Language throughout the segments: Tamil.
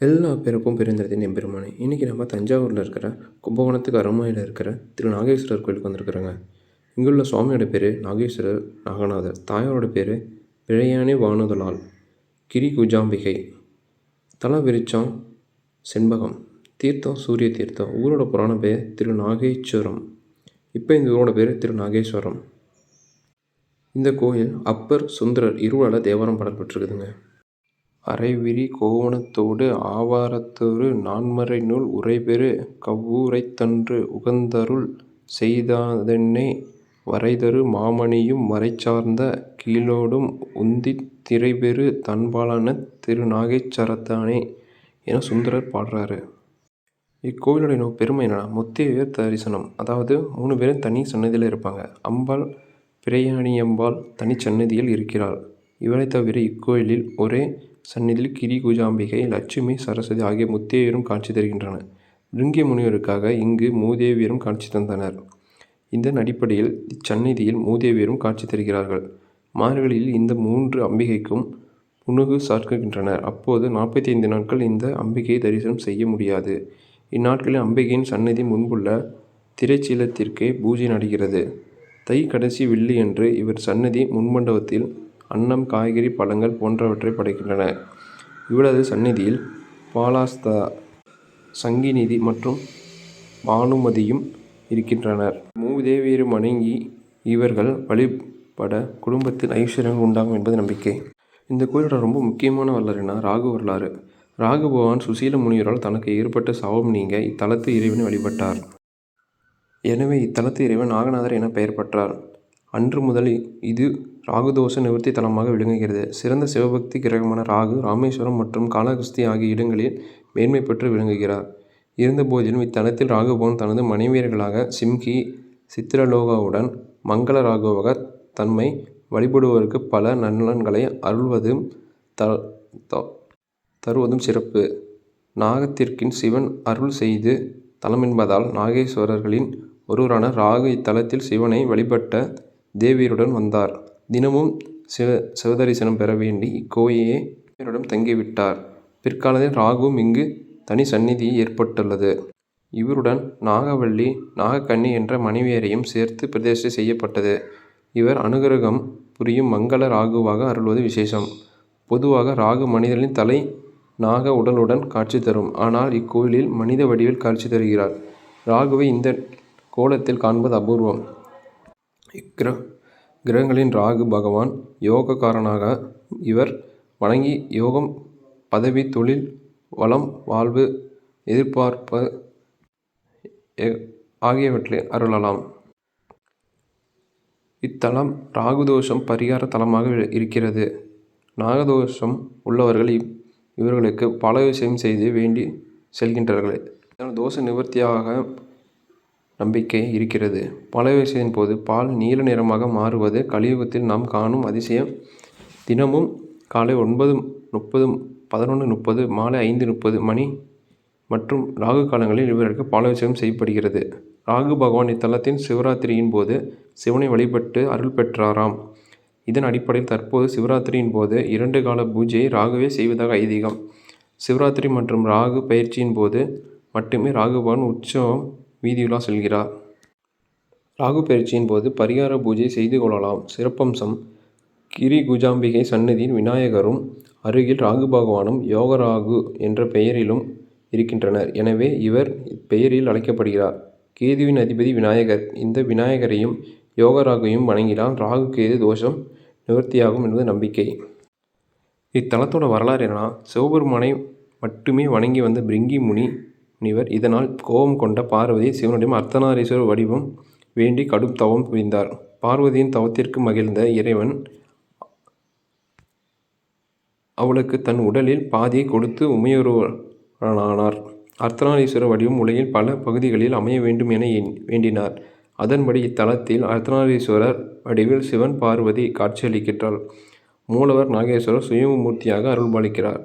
எல்லா பேருக்கும் என் எம்பெருமானே இன்றைக்கி நம்ம தஞ்சாவூரில் இருக்கிற கும்பகோணத்துக்கு அருமாயில் இருக்கிற திரு நாகேஸ்வரர் கோயிலுக்கு வந்திருக்கிறோங்க. இங்குள்ள சுவாமியோட பேர் நாகேஸ்வரர் நாகநாதர். தாயாரோட பேர் பிழையானே வானுதலால் கிரி குஜாம்பிகை தலை விருச்சம் செண்பகம் தீர்த்தம் சூரிய தீர்த்தம். ஊரோட புராண பேர் திரு நாகேஸ்வரம். இப்போ இந்த ஊரோட பேர் திரு நாகேஸ்வரம். இந்த கோயில் அப்பர் சுந்தரர் இருவரால் தேவாரம் பாடல் பெற்றிருக்குதுங்க. அரைவிரி கோவணத்தோடு ஆவாரத்தொரு நான்மறை நூல் உரைபெறு கவ்வூரைத்தன்று உகந்தருள் செய்தாதென்னே வரைதரு மாமணியும் மறைசார்ந்த கீழோடும் உந்தித் திரைபெறு தன்பாலான திருநாகேச்சரத்தானே என சுந்தரர் பாடுறாரு. இக்கோவிலுடைய பெருமை என்னென்னா முத்திய தரிசனம் அதாவது மூணு பேரும் தனி சன்னதியில் இருப்பாங்க. அம்பாள் பிரயாணியம்பாள் தனி சன்னதியில் இருக்கிறாள். இவரை தவிர இக்கோயிலில் ஒரே சன்னதியில் கிரி குஜாம்பிகை லட்சுமி சரஸ்வதி ஆகிய முத்தேவியரும் காட்சி தருகின்றன. பிருங்கி முனிவருக்காக இங்கு மூதேவியரும் காட்சி தந்தனர். இதன் அடிப்படையில் இச்சந்நிதியில் மூதேவியரும் காட்சி தருகிறார்கள். மார்கழியில் இந்த மூன்று அம்பிகைக்கும் புனுகு சார்க்கின்றனர் அப்போது நாற்பத்தி ஐந்து நாட்கள் இந்த அம்பிகையை தரிசனம் செய்ய முடியாது. இந்நாட்களில் அம்பிகையின் சன்னதி முன்புள்ள திரைச்சீலத்திற்கே பூஜை நடக்கிறது தை கடைசி வெள்ளியன்று இவர் சன்னதி முன்மண்டபத்தில் அன்னம் காய்கறி பழங்கள் போன்றவற்றை படைக்கின்றன. இவரது சந்நிதியில் பாலாஸ்தா சங்கிநிதி மற்றும் பானுமதியும் இருக்கின்றனர். மூதேவியரும் வணங்கி இவர்கள் வழிபட குடும்பத்தில் ஐஸ்வர்யங்கள் உண்டாகும் என்பது நம்பிக்கை. இந்த கோயிலோட ரொம்ப முக்கியமான வரலாறுனா ராகு வரலாறு. ராகு பகவான் சுசீல முனிவரால் தனக்கு ஏற்பட்ட சவம் நீங்க இத்தலத்து இறைவனை வழிபட்டார். எனவே இத்தலத்து இறைவன் நாகநாதர் என பெயர் பெற்றார். அன்று முதல் இது ராகுதோஷ நிவர்த்தி தலமாக விளங்குகிறது. சிறந்த சிவபக்தி கிரகமான ராகு ராமேஸ்வரம் மற்றும் காளஹஸ்தி ஆகிய இடங்களில் மேன்மை பெற்று விளங்குகிறார். இருந்தபோதிலும் இத்தலத்தில் ராகுபவன் தனது மனைவியர்களாக சிம்கி சித்திரலோகாவுடன் மங்கள ராகுவாக தன்மை வழிபடுவோருக்கு பல நலன்களை அருள்வதும் த த- தருவதும் சிறப்பு. நாகத்திற்கின் சிவன் அருள் செய்து தலமென்பதால் நாகேஸ்வரர்களின் ஒருவரான ராகு இத்தலத்தில் சிவனை வழிபட்ட தேவியருடன் வந்தார். தினமும் சிவ சிவதரிசனம் பெற வேண்டி இக்கோயிலே தேவியருடன் தங்கிவிட்டார். பிற்காலத்தில் ராகுவும் இங்கு தனி சந்நிதி ஏற்பட்டுள்ளது. இவருடன் நாகவள்ளி நாகக்கன்னி என்ற மனைவியரையும் சேர்த்து பிரதிஷ்டை செய்யப்பட்டது. இவர் அனுகிரகம் புரியும் மங்கள ராகுவாக அருள்வது விசேஷம். பொதுவாக ராகு மனிதனின் தலை நாக உடலுடன் காட்சி தரும். ஆனால் இக்கோயிலில் மனித வடிவில் காட்சி தருகிறார். ராகுவை இந்த கோலத்தில் காண்பது அபூர்வம். இக்கிர கிரகங்களின் ராகு பகவான் யோகக்காரனாக இவர் வணங்கி யோகம் பதவி தொழில் வளம் வாழ்வு எதிர்பார்ப்பு ஆகியவற்றை அருளலாம். இத்தலம் ராகுதோஷம் பரிகார தலமாக இருக்கிறது. நாகதோஷம் உள்ளவர்கள் இவர்களுக்கு இவர்களுக்கு விஷயம் செய்து வேண்டி செல்கின்றார்கள். தோஷ நிவர்த்தியாக நம்பிக்கை இருக்கிறது. பாலாபிஷேகத்தின் போது பால் நீல நிறமாக மாறுவது கலியுகத்தில் நாம் காணும் அதிசயம். தினமும் காலை ஒன்பது முப்பது பதினொன்று முப்பது மாலை ஐந்து முப்பது மணி மற்றும் ராகு காலங்களில் இவருக்கு பாலாபிஷேகம் செய்யப்படுகிறது. ராகு பகவான் இத்தலத்தின் சிவராத்திரியின் போது சிவனை வழிபட்டு அருள் பெற்றாராம். இதன் அடிப்படையில் தற்போது சிவராத்திரியின் போது இரண்டு கால பூஜையை ராகுவே செய்வதாக ஐதீகம். சிவராத்திரி மற்றும் ராகு பயிற்சியின் போது மட்டுமே ராகு பகவான் உற்சவம் வீதியுலா செல்கிறார். ராகு பயிற்சியின் போது பரிகார பூஜை செய்து கொள்ளலாம். சிறப்பம்சம் கிரி குஜாம்பிகை சன்னதியின் விநாயகரும் அருகில் ராகு பகவானும் யோகராகு என்ற பெயரிலும் இருக்கின்றனர். எனவே இவர் பெயரில் அழைக்கப்படுகிறார். கேதுவின் அதிபதி விநாயகர் இந்த விநாயகரையும் யோகராகையும் வணங்கினால் ராகு கேது தோஷம் நிவர்த்தியாகும் என்பது நம்பிக்கை. இத்தலத்தோட வரலாறு என்னன்னா சிவபெருமானை மட்டுமே வணங்கி வந்த பிரிங்கி முனி முனிவர் இதனால் கோபம் கொண்ட பார்வதி சிவனுடைய அர்த்தநாரீஸ்வரர் வடிவம் வேண்டி கடும் தவம் புரிந்தார் பார்வதியின் தவத்திற்கு மகிழ்ந்த இறைவன் அவளுக்கு தன் உடலில் பாதியை கொடுத்து உமையொருவனானார் அர்த்தநாரீஸ்வர வடிவம் உலகில் பல பகுதிகளில் அமைய வேண்டும் என வேண்டினார். அதன்படி இத்தலத்தில் அர்த்தநாரீஸ்வரர் வடிவில் சிவன் பார்வதி காட்சியளிக்கின்றார் மூலவர் நாகேஸ்வரர் சுயமூர்த்தியாக அருள்பாலிக்கிறார்.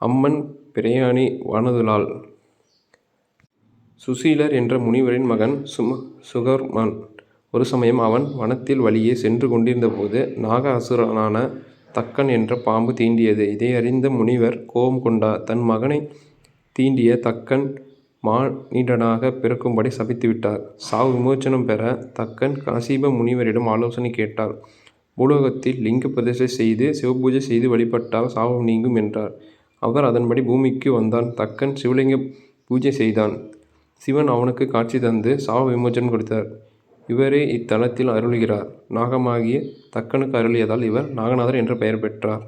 அம்மன் பிரயாணி வனதுலால் சுசீலர் என்ற முனிவரின் மகன் சும சுகர்மன் ஒரு சமயம் அவன் வனத்தில் வழியே சென்று கொண்டிருந்தபோது நாக அசுரனான தக்கன் என்ற பாம்பு தீண்டியது இதை அறிந்த முனிவர் கோபம் கொண்டார் தன் மகனை தீண்டிய தக்கன் மானிடனாக பிறக்கும்படி சபித்துவிட்டார் சாவு விமோச்சனம் பெற தக்கன் கசீப முனிவரிடம் ஆலோசனை கேட்டார். பூலோகத்தில் லிங்க பிரதிஷ்டை செய்து சிவபூஜை செய்து வழிபட்டால் சாவு நீங்கும் என்றார். அவர் அதன்படி பூமிக்கு வந்தான். தக்கன் சிவலிங்க பூஜை செய்தான். சிவன் அவனுக்கு காட்சி தந்து சாப விமோச்சனம் கொடுத்தார். இவரே இத்தலத்தில் அருளுகிறார். நாகமாகிய தக்கனுக்கு அருளியதால் இவர் நாகநாதர் என்று பெயர் பெற்றார்.